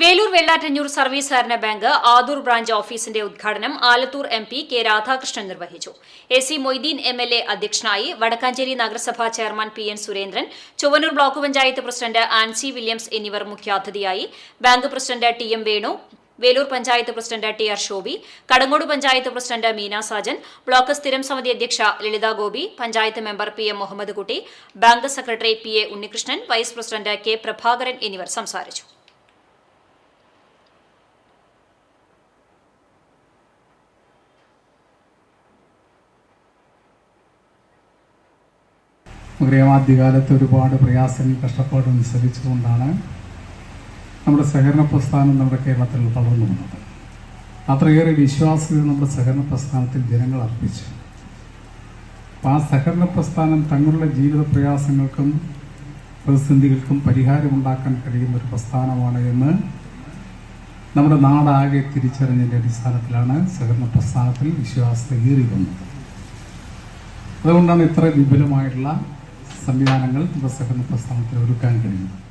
Velur Vellattanjur service സഹകരണ bank Adur branch ഓഫീസിന്റെ ഉദ്ഘാടനം Alathur M P K Radhakrishnan നിർവഹിച്ചു. A C Moideen M L A അധ്യക്ഷനായി വടക്കാഞ്ചേരി നഗരസഭാ chairman P N Surendran Chuvannur block panchayat president Ancy Williams എന്നിവർ മുഖ്യാതിഥിയായി bank president T M Venu Velur panchayat president T R Shobhi Kadangode panchayat president Meena Sajan block സ്ഥിരം സമിതി അധ്യക്ഷ Lalitha Gopi panchayat member P M Muhammad Kutty bank secretary P A Unnikrishnan vice president K Prabhakaran എന്നിവർ സംസാരിച്ചു. നമുക്കറിയാം ആദ്യകാലത്ത് ഒരുപാട് പ്രയാസങ്ങൾ കഷ്ടപ്പാടും അനുസരിച്ചുകൊണ്ടാണ് നമ്മുടെ സഹകരണ പ്രസ്ഥാനം നമ്മുടെ കേരളത്തിൽ വളർന്നു വന്നത്. അത്രയേറെ വിശ്വാസ്യത നമ്മുടെ സഹകരണ പ്രസ്ഥാനത്തിൽ ജനങ്ങൾ അർപ്പിച്ചു. അപ്പോൾ ആ സഹകരണ പ്രസ്ഥാനം തങ്ങളുടെ ജീവിത പ്രയാസങ്ങൾക്കും പ്രതിസന്ധികൾക്കും പരിഹാരമുണ്ടാക്കാൻ കഴിയുന്ന ഒരു പ്രസ്ഥാനമാണ് എന്ന് നമ്മുടെ നാടാകെ തിരിച്ചറിഞ്ഞതിന്റെ അടിസ്ഥാനത്തിലാണ് സഹകരണ പ്രസ്ഥാനത്തിൽ വിശ്വാസത ഏറി വന്നത് അതുകൊണ്ടാണ് ഇത്ര വിപുലമായിട്ടുള്ള സംവിധാനങ്ങൾ നമ്മുടെ സഹകരണ പ്രസ്ഥാനത്തിൽ ഒരുക്കാൻ കഴിയുന്നത്